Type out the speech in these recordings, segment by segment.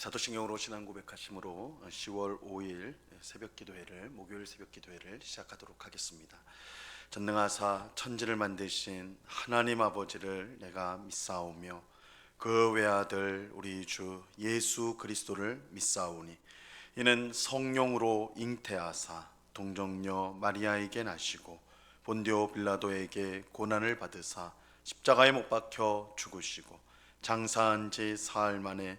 사도신경으로 신앙 고백하심으로 10월 5일 새벽 기도회를 목요일 새벽 기도회를 시작하도록 하겠습니다. 전능하사 천지를 만드신 하나님 아버지를 내가 믿사오며 그 외아들 우리 주 예수 그리스도를 믿사오니 이는 성령으로 잉태하사 동정녀 마리아에게 나시고 본디오 빌라도에게 고난을 받으사 십자가에 못 박혀 죽으시고 장사한 지 사흘 만에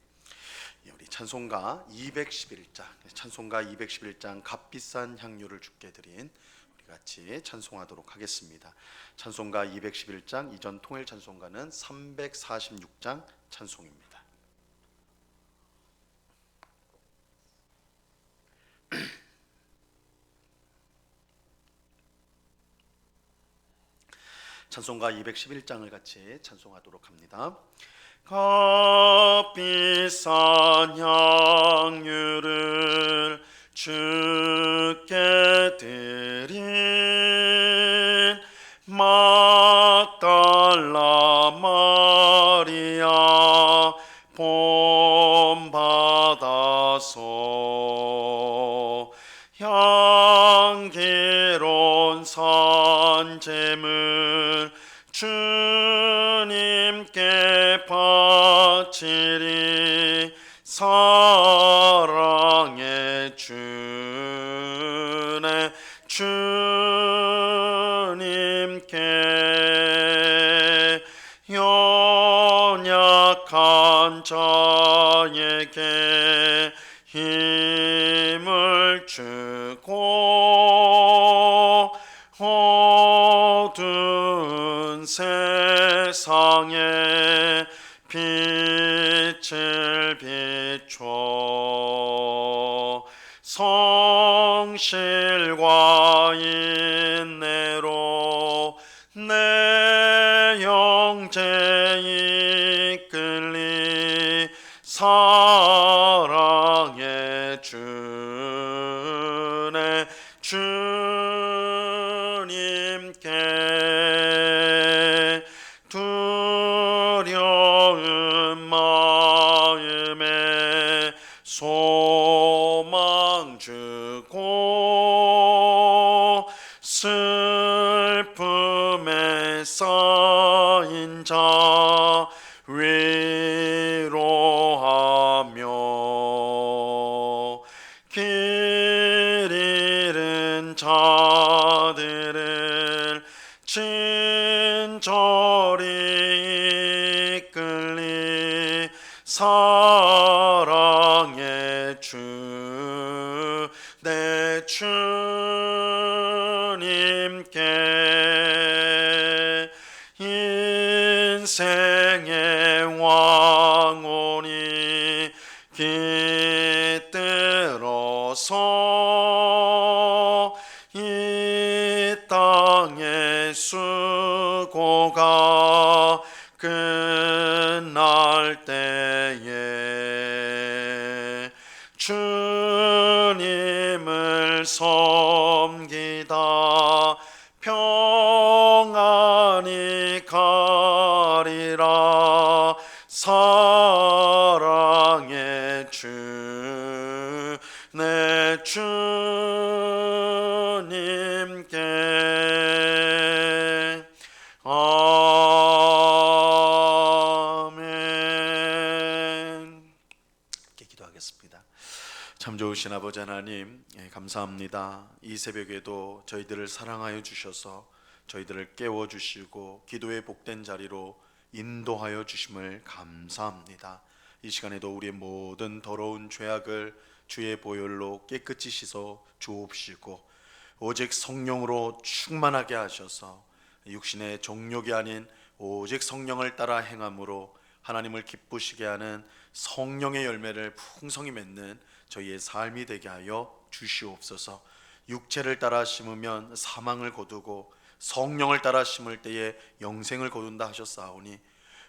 예, 우리 찬송가 211장, 찬송가 211장 값비싼 향유를 주께 드린 우리 같이 찬송하도록 하겠습니다. 찬송가 211장 이전 통일 찬송가는 346장 찬송입니다. 찬송가 211장을 같이 찬송하도록 합니다. 값비 사랑의 주네. 주님께 연약한 자에게 힘을 주고 어두운 세상에 빛을 비 성실과 인내로 내 영제 이끌리 사랑의 주네. 주님께 두려운 마음에 소 인 참 좋으신 아버지 하나님 예, 감사합니다. 이 새벽에도 저희들을 사랑하여 주셔서 저희들을 깨워 주시고 기도의 복된 자리로 인도하여 주심을 감사합니다. 이 시간에도 우리의 모든 더러운 죄악을 주의 보혈로 깨끗이 씻어 주옵시고 오직 성령으로 충만하게 하셔서 육신의 정욕이 아닌 오직 성령을 따라 행함으로 하나님을 기쁘시게 하는 성령의 열매를 풍성히 맺는 저희의 삶이 되게 하여 주시옵소서. 육체를 따라 심으면 사망을 거두고 성령을 따라 심을 때에 영생을 거둔다 하셨사오니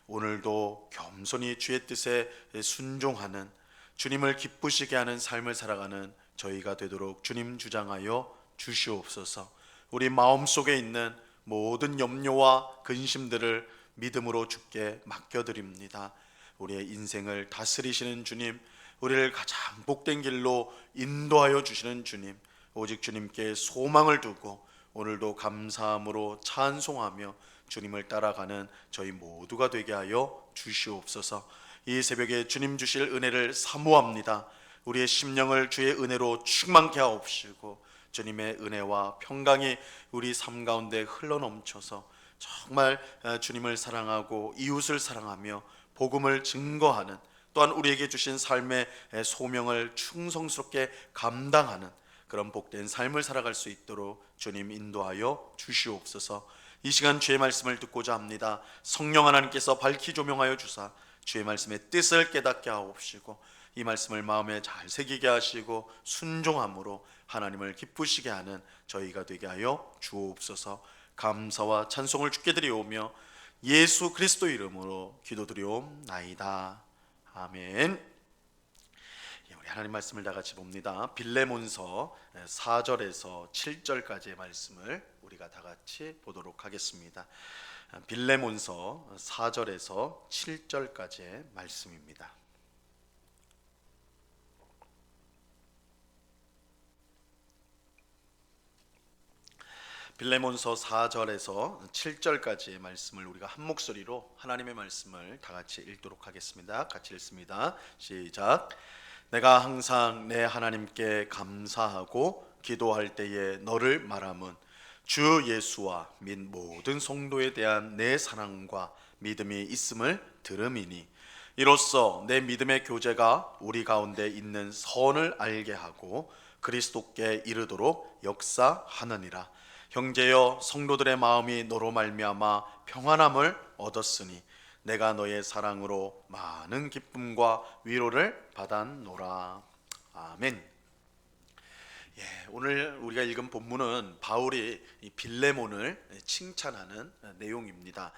오늘도 겸손히 주의 뜻에 순종하는 주님을 기쁘시게 하는 삶을 살아가는 저희가 되도록 주님 주장하여 주시옵소서. 우리 마음속에 있는 모든 염려와 근심들을 믿음으로 주께 맡겨 드립니다. 우리의 인생을 다스리시는 주님, 우리를 가장 복된 길로 인도하여 주시는 주님, 오직 주님께 소망을 두고 오늘도 감사함으로 찬송하며 주님을 따라가는 저희 모두가 되게 하여 주시옵소서. 이 새벽에 주님 주실 은혜를 사모합니다. 우리의 심령을 주의 은혜로 충만케 하옵시고 주님의 은혜와 평강이 우리 삶 가운데 흘러넘쳐서 정말 어, 주님을 사랑하고 이웃을 사랑하며 복음을 증거하는 또한 우리에게 주신 삶의 소명을 충성스럽게 감당하는 그런 복된 삶을 살아갈 수 있도록 주님 인도하여 주시옵소서. 이 시간 주의 말씀을 듣고자 합니다. 성령 하나님께서 밝히 조명하여 주사 주의 말씀의 뜻을 깨닫게 하옵시고 이 말씀을 마음에 잘 새기게 하시고 순종함으로 하나님을 기쁘시게 하는 저희가 되게 하여 주옵소서. 감사와 찬송을 주께 드리오며 예수 그리스도 이름으로 기도드리옵나이다. 아멘. 예, 우리 하나님 말씀을 다 같이 봅니다. 빌레몬서 4절에서 7절까지의 말씀을 우리가 다 같이 보도록 하겠습니다. 빌레몬서 4절에서 7절까지의 말씀입니다. 빌레몬서 4절에서 7절까지의 말씀을 우리가 한 목소리로 하나님의 말씀을 다 같이 읽도록 하겠습니다. 같이 읽습니다. 시작. 내가 항상 내 하나님께 감사하고 기도할 때에 너를 말함은 주 예수와 및 모든 성도에 대한 내 사랑과 믿음이 있음을 들음이니 이로써 내 믿음의 교제가 우리 가운데 있는 선을 알게 하고 그리스도께 이르도록 역사하느니라. 형제여 성도들의 마음이 너로 말미암아 평안함을 얻었으니 내가 너의 사랑으로 많은 기쁨과 위로를 받았노라. 아멘. 예, 오늘 우리가 읽은 본문은 바울이 이 빌레몬을 칭찬하는 내용입니다.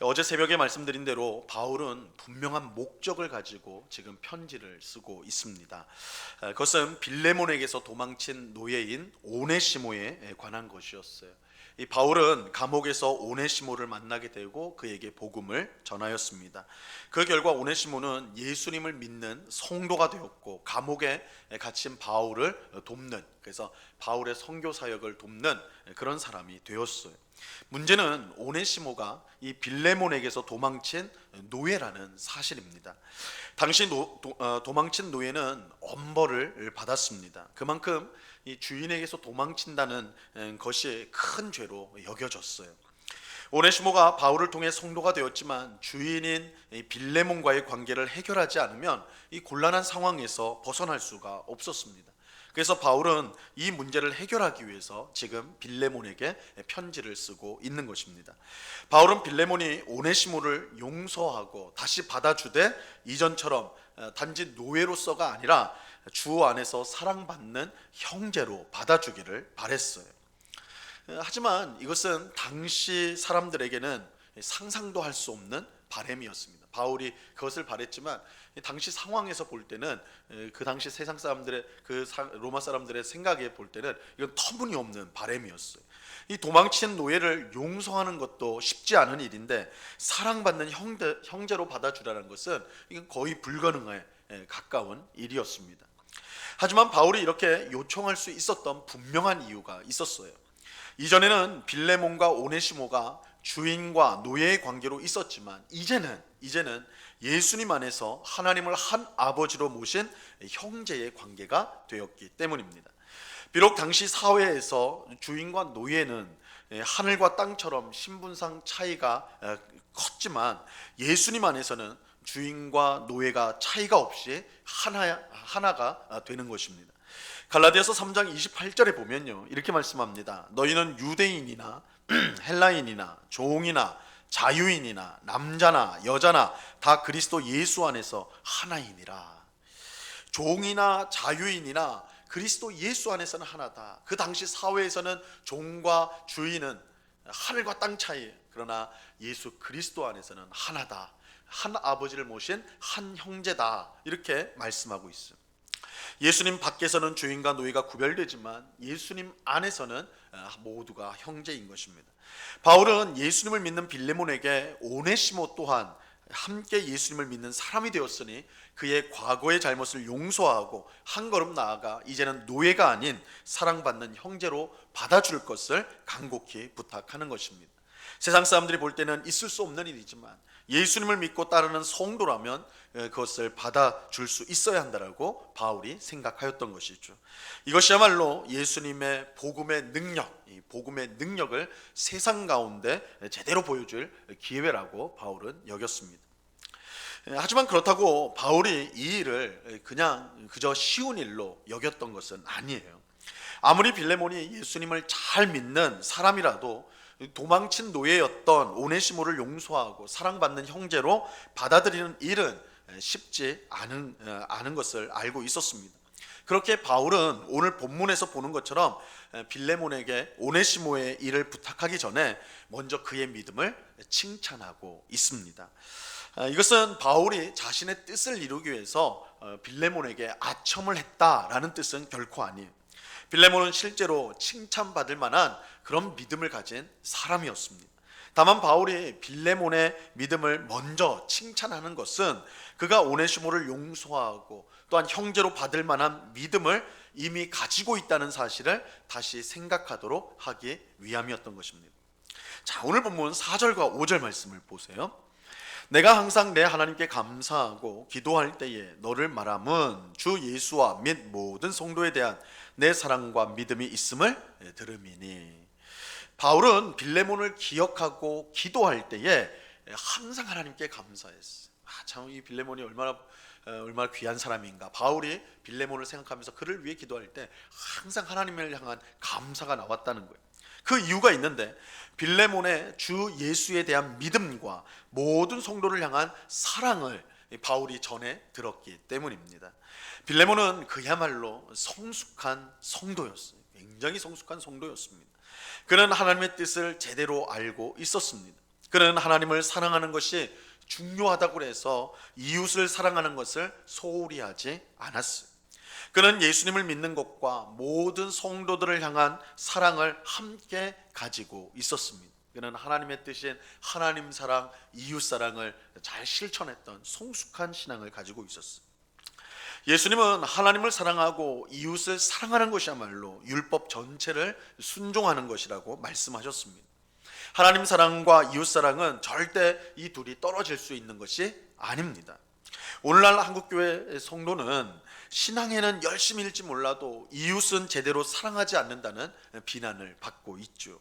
어제 새벽에 말씀드린 대로 바울은 분명한 목적을 가지고 지금 편지를 쓰고 있습니다. 아, 그것은 빌레몬에게서 도망친 노예인 오네시모에 관한 것이었어요. 이 바울은 감옥에서 오네시모를 만나게 되고 그에게 복음을 전하였습니다. 그 결과 오네시모는 예수님을 믿는 성도가 되었고 감옥에 갇힌 바울을 돕는 그래서 바울의 선교 사역을 돕는 그런 사람이 되었어요. 문제는 오네시모가 이 빌레몬에게서 도망친 노예라는 사실입니다. 당시 노, 도, 어, 도망친 노예는 엄벌을 받았습니다. 그만큼 이 주인에게서 도망친다는 것이 큰 죄로 여겨졌어요. 오네시모가 바울을 통해 성도가 되었지만 주인인 빌레몬과의 관계를 해결하지 않으면 이 곤란한 상황에서 벗어날 수가 없었습니다. 그래서 바울은 이 문제를 해결하기 위해서 지금 빌레몬에게 편지를 쓰고 있는 것입니다. 바울은 빌레몬이 오네시모를 용서하고 다시 받아주되 이전처럼 어, 단지 노예로서가 아니라 주 안에서 사랑받는 형제로 받아주기를 바랬어요. 어, 하지만 이것은 당시 사람들에게는 상상도 할 수 없는 바램이었습니다. 바울이 그것을 바랬지만 당시 상황에서 볼 때는 그 당시 세상 사람들의 그 로마 사람들의 생각에 볼 때는 이건 터무니없는 바램이었어요. 이 도망친 노예를 용서하는 것도 쉽지 않은 일인데 사랑받는 형제, 형제로 받아주라는 것은 이건 거의 불가능에 가까운 일이었습니다. 하지만 바울이 이렇게 요청할 수 있었던 분명한 이유가 있었어요. 이전에는 빌레몬과 오네시모가 주인과 노예의 관계로 있었지만 이제는 이제는 예수님 안에서 하나님을 한 아버지로 모신 형제의 관계가 되었기 때문입니다. 비록 당시 사회에서 주인과 노예는 하늘과 땅처럼 신분상 차이가 컸지만 예수님 안에서는 주인과 노예가 차이가 없이 하나 하나가 되는 것입니다. 갈라디아서 3장 28절에 보면요. 이렇게 말씀합니다. 너희는 유대인이나 헬라인이나 종이나 자유인이나 남자나 여자나 다 그리스도 예수 안에서 하나이니라. 종이나 자유인이나 그리스도 예수 안에서는 하나다. 그 당시 사회에서는 종과 주인은 하늘과 땅 차이. 그러나 예수 그리스도 안에서는 하나다. 한 아버지를 모신 한 형제다. 이렇게 말씀하고 있습니다. 예수님 밖에서는 주인과 노예가 구별되지만 예수님 안에서는 어, 모두가 형제인 것입니다. 바울은 예수님을 믿는 빌레몬에게 오네시모 또한 함께 예수님을 믿는 사람이 되었으니 그의 과거의 잘못을 용서하고 한 걸음 나아가 이제는 노예가 아닌 사랑받는 형제로 받아줄 것을 간곡히 부탁하는 것입니다. 세상 사람들이 볼 때는 있을 수 없는 일이지만 예수님을 믿고 따르는 성도라면 에, 그것을 받아줄 수 있어야 한다라고 바울이 생각하였던 것이죠. 이것이야말로 예수님의 복음의 능력, 이 복음의 능력을 세상 가운데 제대로 보여줄 기회라고 바울은 여겼습니다. 에, 하지만 그렇다고 바울이 이 일을 그냥 그저 쉬운 일로 여겼던 것은 아니에요. 아무리 빌레몬이 예수님을 잘 믿는 사람이라도 도망친 노예였던 오네시모를 용서하고 사랑받는 형제로 받아들이는 일은 쉽지 않은 어, 않은 것을 알고 있었습니다. 그렇게 바울은 오늘 본문에서 보는 것처럼 빌레몬에게 오네시모의 일을 부탁하기 전에 먼저 그의 믿음을 칭찬하고 있습니다. 아, 이것은 바울이 자신의 뜻을 이루기 위해서 어, 빌레몬에게 아첨을 했다라는 뜻은 결코 아니에요. 빌레몬은 실제로 칭찬받을 만한 그런 믿음을 가진 사람이었습니다. 다만 바울이 빌레몬의 믿음을 먼저 칭찬하는 것은 그가 오네시모를 용서하고 또한 형제로 받을 만한 믿음을 이미 가지고 있다는 사실을 다시 생각하도록 하기 위함이었던 것입니다. 자, 오늘 본문 4절과 5절 말씀을 보세요. 내가 항상 내 하나님께 감사하고 기도할 때에 너를 말함은 주 예수와 및 모든 성도에 대한 내 사랑과 믿음이 있음을 들음이니 바울은 빌레몬을 기억하고 기도할 때에 항상 하나님께 감사했어. 아, 참이 빌레몬이 얼마나 어, 얼마나 귀한 사람인가. 바울이 빌레몬을 생각하면서 그를 위해 기도할 때 항상 하나님을 향한 감사가 나왔다는 거예요. 그 이유가 있는데 빌레몬의 주 예수에 대한 믿음과 모든 성도를 향한 사랑을 바울이 전해 들었기 때문입니다. 빌레몬은 그야말로 성숙한 성도였어요. 굉장히 성숙한 성도였습니다. 그는 하나님의 뜻을 제대로 알고 있었습니다. 그는 하나님을 사랑하는 것이 중요하다고 해서 이웃을 사랑하는 것을 소홀히 하지 않았어요. 그는 예수님을 믿는 것과 모든 성도들을 향한 사랑을 함께 가지고 있었습니다. 그는 하나님의 뜻인 하나님 사랑, 이웃 사랑을 잘 실천했던 성숙한 신앙을 가지고 있었어요. 예수님은 하나님을 사랑하고 이웃을 사랑하는 것이야말로 율법 전체를 순종하는 것이라고 말씀하셨습니다. 하나님 사랑과 이웃 사랑은 절대 이 둘이 떨어질 수 있는 것이 아닙니다. 오늘날 한국교회 성도는 신앙에는 열심히 일지 몰라도 이웃은 제대로 사랑하지 않는다는 비난을 받고 있죠.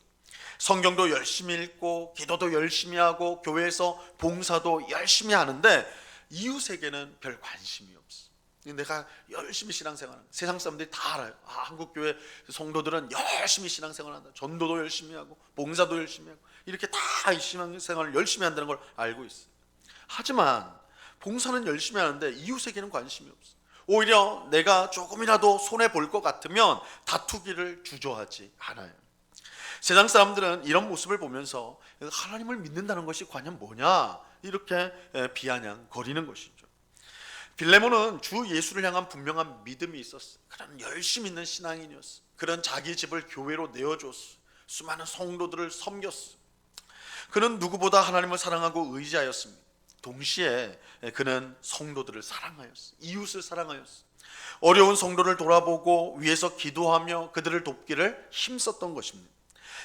성경도 열심히 읽고 기도도 열심히 하고 교회에서 봉사도 열심히 하는데 이웃에게는 별 관심이 없어. 내가 열심히 신앙생활하는 세상 사람들이 다 알아요. 아, 한국 교회 성도들은 열심히 신앙생활한다. 전도도 열심히 하고 봉사도 열심히 하고 이렇게 다 신앙생활을 열심히 한다는 걸 알고 있어요. 하지만 봉사는 열심히 하는데 이웃에게는 관심이 없어. 오히려 내가 조금이라도 손해 볼 것 같으면 다투기를 주저하지 않아요. 세상 사람들은 이런 모습을 보면서 하나님을 믿는다는 것이 과연 뭐냐 이렇게 비아냥 거리는 것이죠. 빌레몬은 주 예수를 향한 분명한 믿음이 있었어. 그런 열심 있는 신앙인이었어. 그런 자기 집을 교회로 내어줬어. 수많은 성도들을 섬겼어. 그는 누구보다 하나님을 사랑하고 의지하였습니다. 동시에 그는 성도들을 사랑하였어. 이웃을 사랑하였어. 어려운 성도를 돌아보고 위에서 기도하며 그들을 돕기를 힘썼던 것입니다.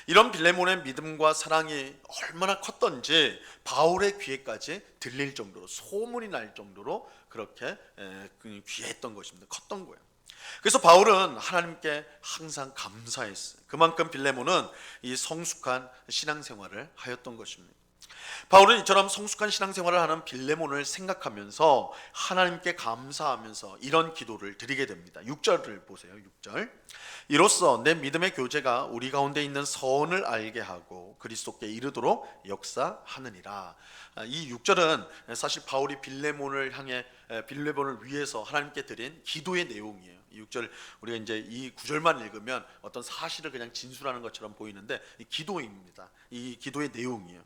이런 빌레몬의 믿음과 사랑이 얼마나 컸던지 바울의 귀에까지 들릴 정도로 소문이 날 정도로 그렇게 그 귀했던 것입니다. 컸던 거예요. 그래서 바울은 하나님께 항상 감사했어요. 그만큼 빌레몬은 이 성숙한 신앙생활을 하였던 것입니다. 바울은 이처럼 성숙한 신앙생활을 하는 빌레몬을 생각하면서 하나님께 감사하면서 이런 기도를 드리게 됩니다. 6절을 보세요. 6절. 이로써 내 믿음의 교제가 우리 가운데 있는 선을 알게 하고 그리스도께 이르도록 역사하느니라. 아, 이 6절은 사실 바울이 빌레몬을 향해 에, 빌레몬을 위해서 하나님께 드린 기도의 내용이에요. 이 6절 우리가 이제 이 구절만 읽으면 어떤 사실을 그냥 진술하는 것처럼 보이는데 이 기도입니다. 이 기도의 내용이에요.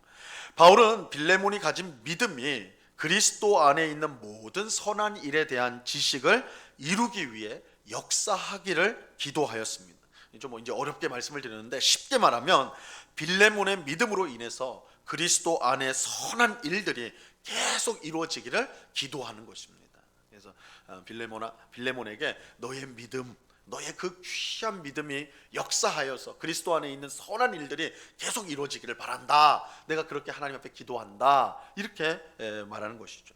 바울은 빌레몬이 가진 믿음이 그리스도 안에 있는 모든 선한 일에 대한 지식을 이루기 위해 역사하기를 기도하였습니다. 좀 이제 어렵게 말씀을 드리는데 쉽게 말하면 빌레몬의 믿음으로 인해서 그리스도 안에 선한 일들이 계속 이루어지기를 기도하는 것입니다. 그래서 어, 빌레몬아 빌레몬에게 너의 믿음 너의 그 귀한 믿음이 역사하여서 그리스도 안에 있는 선한 일들이 계속 이루어지기를 바란다. 내가 그렇게 하나님 앞에 기도한다. 이렇게 에, 말하는 것이죠.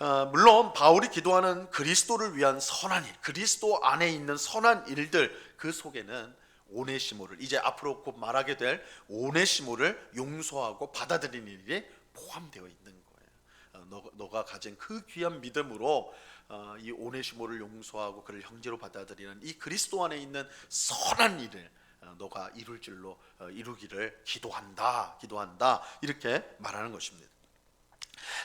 어, 물론 바울이 기도하는 그리스도를 위한 선한 일, 그리스도 안에 있는 선한 일들 그 속에는 오네시모를 이제 앞으로 곧 말하게 될 오네시모를 용서하고 받아들이는 일이 포함되어 있는 거예요. 어, 너, 너가 가진 그 귀한 믿음으로 어, 이 오네시모를 용서하고 그를 형제로 받아들이는 이 그리스도 안에 있는 선한 일을 어, 너가 이룰 줄로 어, 이루기를 기도한다, 기도한다 이렇게 말하는 것입니다.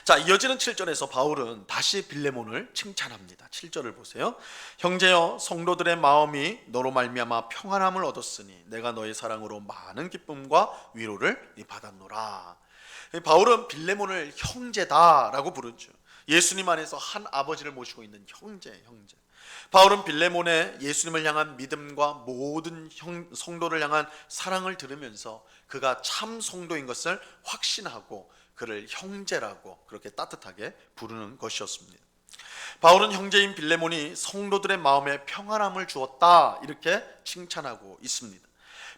자, 이어지는 7절에서 바울은 다시 빌레몬을 칭찬합니다. 7절을 보세요. 형제여 성도들의 마음이 너로 말미암아 평안함을 얻었으니 내가 너의 사랑으로 많은 기쁨과 위로를 받았노라. 바울은 빌레몬을 형제다라고 부르죠. 예수님 안에서 한 아버지를 모시고 있는 형제, 형제. 바울은 빌레몬의 예수님을 향한 믿음과 모든 형, 성도를 향한 사랑을 들으면서 그가 참 성도인 것을 확신하고 그를 형제라고 그렇게 따뜻하게 부르는 것이었습니다. 바울은 형제인 빌레몬이 성도들의 마음에 평안함을 주었다 이렇게 칭찬하고 있습니다.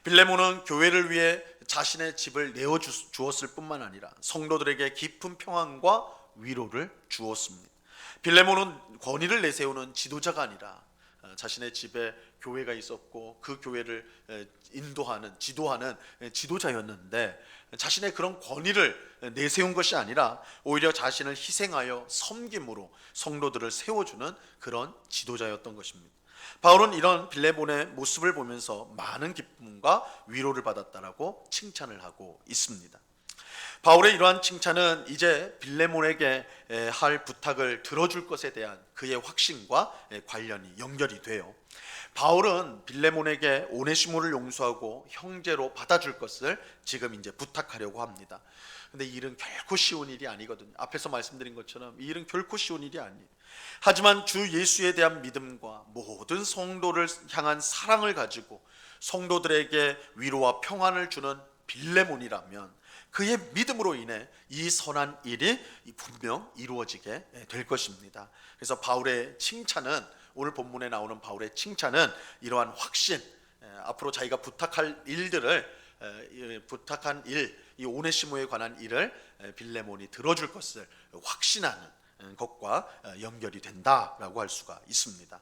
빌레몬은 교회를 위해 자신의 집을 내어 주었을 뿐만 아니라 성도들에게 깊은 평안과 위로를 주었습니다. 빌레몬은 권위를 내세우는 지도자가 아니라 어, 자신의 집에 교회가 있었고 그 교회를 인도하는 지도하는 지도자였는데 자신의 그런 권위를 내세운 것이 아니라 오히려 자신을 희생하여 섬김으로 성도들을 세워주는 그런 지도자였던 것입니다. 바울은 이런 빌레몬의 모습을 보면서 많은 기쁨과 위로를 받았다라고 칭찬을 하고 있습니다. 바울의 이러한 칭찬은 이제 빌레몬에게 할 부탁을 들어줄 것에 대한 그의 확신과 관련이 연결이 돼요. 바울은 빌레몬에게 오네시모를 용서하고 형제로 받아줄 것을 지금 이제 부탁하려고 합니다. 근데 이 일은 결코 쉬운 일이 아니거든요. 앞에서 말씀드린 것처럼 이 일은 결코 쉬운 일이 아니에요. 하지만 주 예수에 대한 믿음과 모든 성도를 향한 사랑을 가지고 성도들에게 위로와 평안을 주는 빌레몬이라면 그의 믿음으로 인해 이 선한 일이 분명 이루어지게 될 것입니다. 그래서 바울의 칭찬은 오늘 본문에 나오는 바울의 칭찬은 이러한 확신, 앞으로 자기가 부탁할 일들을 부탁한 일, 이 오네시모에 관한 일을 빌레몬이 들어줄 것을 확신하는 것과 연결이 된다라고 할 수가 있습니다.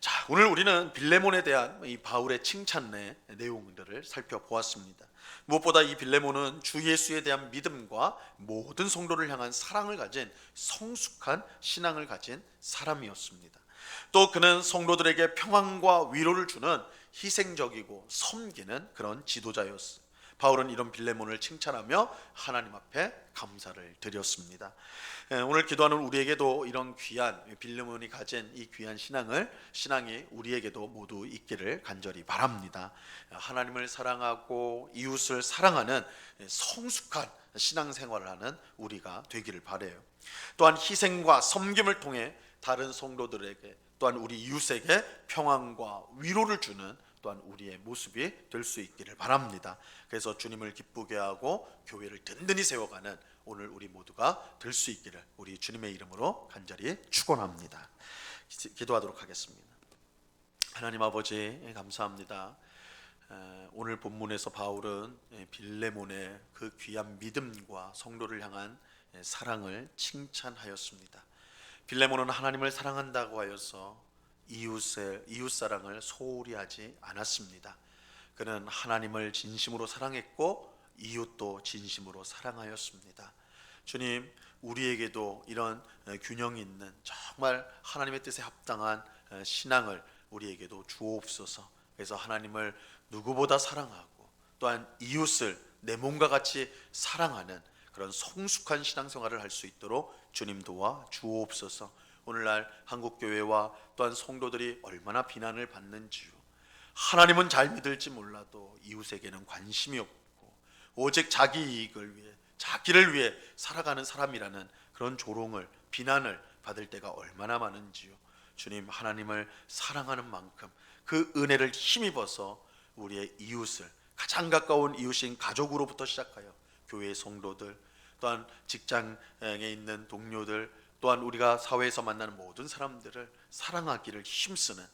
자, 오늘 우리는 빌레몬에 대한 이 바울의 칭찬의 내용들을 살펴보았습니다. 무엇보다 이 빌레몬은 주 예수에 대한 믿음과 모든 성도를 향한 사랑을 가진 성숙한 신앙을 가진 사람이었습니다. 또 그는 성도들에게 평안과 위로를 주는 희생적이고 섬기는 그런 지도자였습니다. 바울은 이런 빌레몬을 칭찬하며 하나님 앞에 감사를 드렸습니다. 예, 오늘 기도하는 우리에게도 이런 귀한 빌레몬이 가진 이 귀한 신앙을 신앙이 우리에게도 모두 있기를 간절히 바랍니다. 하나님을 사랑하고 이웃을 사랑하는 성숙한 신앙생활을 하는 우리가 되기를 바래요. 또한 희생과 섬김을 통해 다른 성도들에게 또한 우리 이웃에게 평안과 위로를 주는 또한 우리의 모습이 될 수 있기를 바랍니다. 그래서 주님을 기쁘게 하고 교회를 든든히 세워가는 오늘 우리 모두가 될 수 있기를 우리 주님의 이름으로 간절히 축원합니다. 기도하도록 하겠습니다. 하나님 아버지 감사합니다. 오늘 본문에서 바울은 빌레몬의 그 귀한 믿음과 성도를 향한 사랑을 칭찬하였습니다. 빌레몬은 하나님을 사랑한다고 하여서 이웃의 이웃 사랑을 소홀히 하지 않았습니다. 그는 하나님을 진심으로 사랑했고 이웃도 진심으로 사랑하였습니다. 주님, 우리에게도 이런 에, 균형 있는 정말 하나님의 뜻에 합당한 에, 신앙을 우리에게도 주옵소서. 그래서 하나님을 누구보다 사랑하고 또한 이웃을 내 몸과 같이 사랑하는 그런 성숙한 신앙생활을 할 수 있도록 주님 도와 주옵소서. 오늘날 한국 교회와 또한 성도들이 얼마나 비난을 받는지요. 하나님은 잘 믿을지 몰라도 이웃에게는 관심이 없고 오직 자기 이익을 위해 자기를 위해 살아가는 사람이라는 그런 조롱을 비난을 받을 때가 얼마나 많은지요. 주님 하나님을 사랑하는 만큼 그 은혜를 힘입어서 우리의 이웃을 가장 가까운 이웃인 가족으로부터 시작하여 교회 성도들 또한 직장에 있는 동료들 또한 우리가 사회에서 만나는 모든 사람들을 사랑하기를 힘쓰는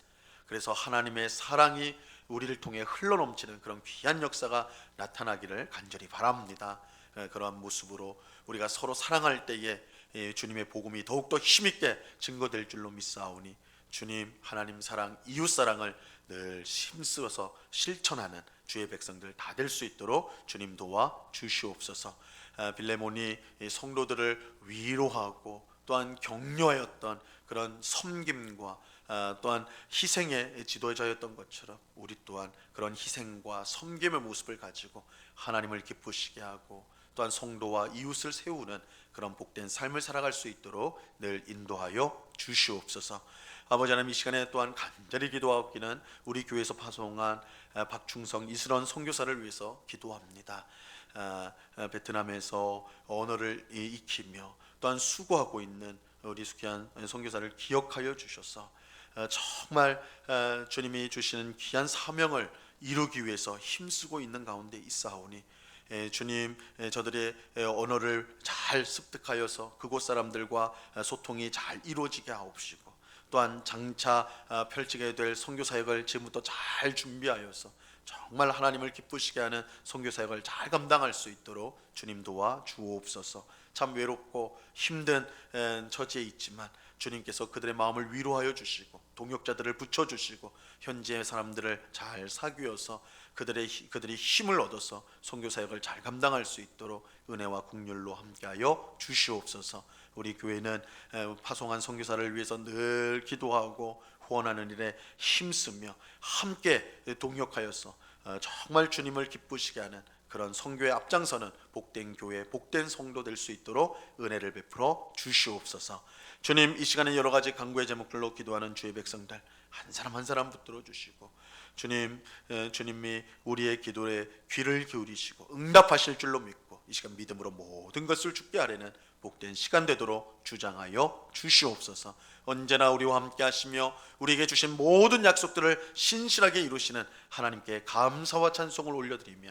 그래서 하나님의 사랑이 우리를 통해 흘러넘치는 그런 귀한 역사가 나타나기를 간절히 바랍니다. 예, 그러한 모습으로 우리가 서로 사랑할 때에 예, 주님의 복음이 더욱더 힘있게 증거될 줄로 믿사오니 주님 하나님 사랑 이웃 사랑을 늘 힘쓰어서 실천하는 주의 백성들 다 될 수 있도록 주님 도와 주시옵소서. 아, 빌레몬이 이 성도들을 위로하고 또한 격려하였던 그런 섬김과 아, 또한 희생의 지도자였던 것처럼 우리 또한 그런 희생과 섬김의 모습을 가지고 하나님을 기쁘시게 하고 또한 성도와 이웃을 세우는 그런 복된 삶을 살아갈 수 있도록 늘 인도하여 주시옵소서. 아버지 하나님 이 시간에 또한 간절히 기도하기는 우리 교회에서 파송한 아, 박충성 이스런 선교사를 위해서 기도합니다. 아, 아, 베트남에서 언어를 이- 익히며 또한 수고하고 있는 우리 수기한 선교사를 기억하여 주셔서 아, 정말 아, 주님이 주시는 귀한 사명을 이루기 위해서 힘쓰고 있는 가운데 있사오니 에, 주님 에, 저들의 에, 언어를 잘 습득하여서 그곳 사람들과 아, 소통이 잘 이루어지게 하옵시고 또한 장차 아, 펼치게 될 선교 사역을 지금부터 잘 준비하여서 정말 하나님을 기쁘시게 하는 선교 사역을 잘 감당할 수 있도록 주님 도와 주옵소서. 참 외롭고 힘든 에, 처지에 있지만 주님께서 그들의 마음을 위로하여 주시고 동역자들을 붙여 주시고 현지의 사람들을 잘 사귀어서 그들의 히- 그들이 힘을 얻어서 선교 사역을 잘 감당할 수 있도록 은혜와 국률로 함께하여 주시옵소서. 우리 교회는 에, 파송한 선교사를 위해서 늘 기도하고 후원하는 일에 힘쓰며 함께 동역하여서 어, 정말 주님을 기쁘시게 하는 그런 성교의 앞장서는 복된 교회, 복된 성도 될 수 있도록 은혜를 베풀어 주시옵소서. 주님 이 시간에 여러 가지 간구의 제목들로 기도하는 주의 백성들 한 사람 한 사람 붙들어 주시고 주님 에, 주님이 우리의 기도에 귀를 기울이시고 응답하실 줄로 믿고 이 시간 믿음으로 모든 것을 죽게 하려는 복된 시간 되도록 주장하여 주시옵소서. 언제나 우리와 함께 하시며 우리에게 주신 모든 약속들을 신실하게 이루시는 하나님께 감사와 찬송을 올려드리며